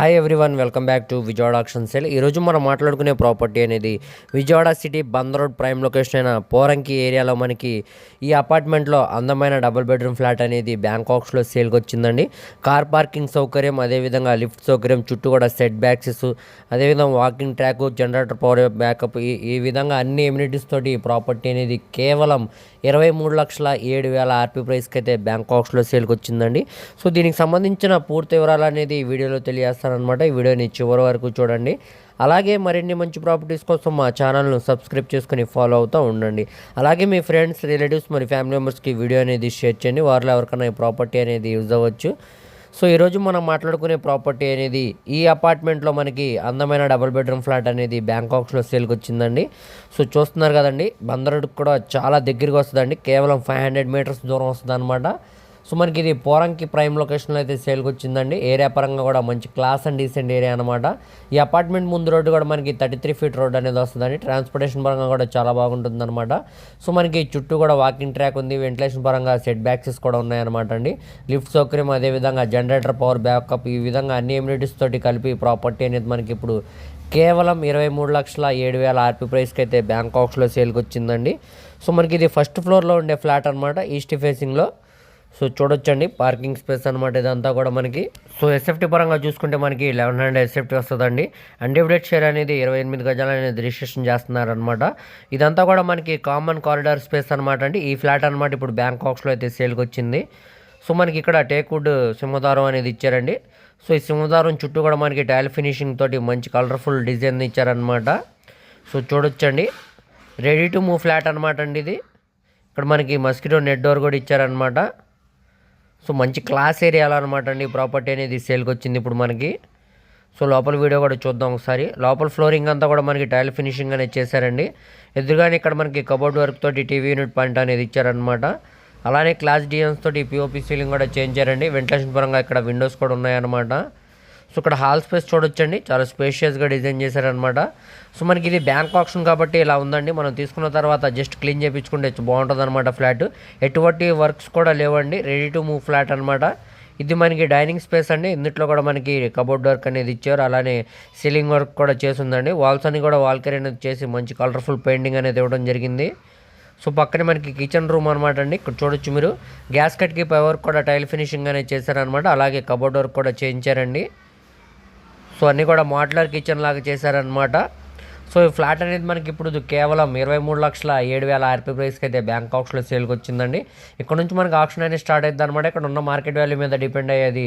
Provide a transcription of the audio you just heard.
Hi everyone welcome back to Vijayawada auction sale ఈరోజు మనం మాట్లాడుకునే ప్రాపర్టీ అనేది Vijayawada city bund road prime location అయిన పోరంకి ఏరియాలో మనకి ఈ అపార్ట్మెంట్లో అందమైన డబుల్ బెడ్రూమ్ ఫ్లాట్ అనేది బ్యాంకాక్స్లో సేల్కి వచ్చిందండి. కార్ పార్కింగ్ సౌకర్యం అదేవిధంగా లిఫ్ట్ సౌకర్యం చుట్టూ కూడా సెట్ బ్యాక్సెస్ అదేవిధంగా walking track generator power backup ఈ ఈ విధంగా అన్ని ఎమ్యూనిటీస్ తోటి ఈ ప్రాపర్టీ అనేది కేవలం ఇరవై మూడు లక్షల ఏడు వేల ఆర్పీ ప్రైస్కి అయితే బ్యాంకాక్స్లో సేల్కి వచ్చిందండి. సో దీనికి సంబంధించిన పూర్తి వివరాలు అనేది ఈ వీడియోలో తెలియజేస్తానమాట ఈ వీడియోని చివరి వరకు చూడండి. అలాగే మరిన్ని మంచి ప్రాపర్టీస్ కోసం మా ఛానల్ను సబ్స్క్రైబ్ చేసుకుని ఫాలో అవుతూ ఉండండి. అలాగే మీ ఫ్రెండ్స్ రిలేటివ్స్ మరి ఫ్యామిలీ మెంబర్స్కి వీడియో అనేది షేర్ చేయండి. వారిలో ఎవరికైనా ఈ ప్రాపర్టీ అనేది యూజ్ అవ్వచ్చు. సో ఈరోజు మనం మాట్లాడుకునే ప్రాపర్టీ అనేది ఈ అపార్ట్మెంట్లో మనకి అందమైన డబుల్ బెడ్రూమ్ ఫ్లాట్ అనేది బ్యాంకాక్స్లో సేల్కి వచ్చిందండి. సో చూస్తున్నారు కదండి బందరుడికి కూడా చాలా దగ్గరికి వస్తుందండి. కేవలం ఫైవ్ హండ్రెడ్ మీటర్స్ దూరం వస్తుంది అనమాట సో మనకి ఇది పోరంకి ప్రైమ్ లొకేషన్లో అయితే సేల్కి వచ్చిందండి. ఏరియా పరంగా కూడా మంచి క్లాస్ అండ్ డీసెంట్ ఏరియా అనమాట ఈ అపార్ట్మెంట్ ముందు రోడ్డు కూడా మనకి థర్టీ త్రీ ఫీట్ రోడ్ అనేది వస్తుందండి. ట్రాన్స్పోర్టేషన్ పరంగా కూడా చాలా బాగుంటుంది అనమాట సో మనకి చుట్టూ కూడా వాకింగ్ ట్రాక్ ఉంది. వెంటిలేషన్ పరంగా సెట్ బ్యాక్సెస్ కూడా ఉన్నాయన్నమాట అండి. లిఫ్ట్ సౌకర్యం అదేవిధంగా జనరేటర్ పవర్ బ్యాకప్ ఈ విధంగా అన్ని ఎమ్యూనిటీస్ తోటి కలిపి ప్రాపర్టీ అనేది మనకి ఇప్పుడు కేవలం ఇరవై మూడు లక్షల ఏడు వేల ఆర్పీ ప్రైస్కి అయితే బ్యాంకాక్స్లో సేల్కి వచ్చిందండి. సో మనకి ఇది ఫస్ట్ ఫ్లోర్లో ఉండే ఫ్లాట్ అనమాట ఈస్ట్ ఫేసింగ్లో. సో చూడొచ్చండి పార్కింగ్ స్పేస్ అనమాట ఇదంతా కూడా మనకి. సో ఎస్ఎఫ్టీ పరంగా చూసుకుంటే మనకి లెవెన్ హండ్రెడ్ ఎస్ఎఫ్టీ వస్తుందండి. అన్డివిడెడ్ షేర్ అనేది ఇరవై ఎనిమిది గజాలు అనేది రిజిస్ట్రేషన్ చేస్తున్నారనమాట ఇదంతా కూడా మనకి కామన్ కారిడార్ స్పేస్ అనమాట అండి. ఈ ఫ్లాట్ అనమాట ఇప్పుడు బ్యాంకాక్స్లో అయితే సేల్కి వచ్చింది. సో మనకి ఇక్కడ టేక్వుడ్ సింహదారం అనేది ఇచ్చారండి. సో ఈ సింహదారం చుట్టూ కూడా మనకి టైల్ ఫినిషింగ్ తోటి మంచి కలర్ఫుల్ డిజైన్ ఇచ్చారనమాట సో చూడొచ్చండి. రెడీ టు మూవ్ ఫ్లాట్ అనమాట అండి ఇది. ఇక్కడ మనకి మస్కిటో నెట్ డోర్ కూడా ఇచ్చారనమాట సో మంచి క్లాస్ ఏరియాలో అనమాట అండి ప్రాపర్టీ అనేది సేల్కి వచ్చింది ఇప్పుడు మనకి. సో లోపల వీడియో కూడా చూద్దాం ఒకసారి. లోపల ఫ్లోరింగ్ అంతా కూడా మనకి టైల్ ఫినిషింగ్ అనేది చేశారండి. ఎదురుగానే ఇక్కడ మనకి కబోర్డ్ వర్క్ తోటి టీవీ యూనిట్ పాయింట్ అనేది ఇచ్చారనమాట అలానే క్లాస్ డిజైన్స్ తోటి పిఓపి సీలింగ్ కూడా చేంజ్ చేయారండి వెంటిలేషన్ పరంగా ఇక్కడ విండోస్ కూడా ఉన్నాయన్నమాట. సో ఇక్కడ హాల్ స్పేస్ చూడొచ్చండి. చాలా స్పేషియస్గా డిజైన్ చేశారనమాట సో మనకి ఇది బ్యాంక్ ఆప్షన్ కాబట్టి ఇలా ఉందండి. మనం తీసుకున్న తర్వాత జస్ట్ క్లీన్ చేయించుకుంటే బాగుంటుంది అనమాట ఫ్లాట్. ఎటువంటి వర్క్స్ కూడా లేవండి. రెడీ టు మూవ్ ఫ్లాట్ అనమాట ఇది మనకి డైనింగ్ స్పేస్ అండి. ఇందులో కూడా మనకి కబోర్డ్ వర్క్ అనేది ఇచ్చారు. అలానే సీలింగ్ వర్క్ కూడా చేసి ఉందండి వాల్స్ అని కూడా వాల్ అనేది చేసి మంచి కలర్ఫుల్ పెయింటింగ్ అనేది ఇవ్వడం జరిగింది. సో పక్కనే మనకి కిచెన్ రూమ్ అనమాట అండి. ఇక్కడ చూడొచ్చు మీరు. గ్యాస్ కట్కి పవర్ కూడా టైల్ ఫినిషింగ్ అనేది చేశారనమాట అలాగే కబోర్డ్ వర్క్ కూడా చేయించారండి. సో అన్నీ కూడా మాడ్యులర్ కిచెన్ లాగా చేశారనమాట సో ఈ ఫ్లాట్ అనేది మనకి ఇప్పుడు కేవలం ఇరవై మూడు లక్షల ఏడు వేల ఆర్పీ ప్రైస్కి అయితే బ్యాంకాక్స్లో సేల్కి వచ్చిందండి. ఇక్కడ నుంచి మనకి ఆప్షన్ అనేది స్టార్ట్ అవుతుంది అనమాట ఇక్కడ ఉన్న మార్కెట్ వాల్యూ మీద డిపెండ్ అయ్యేది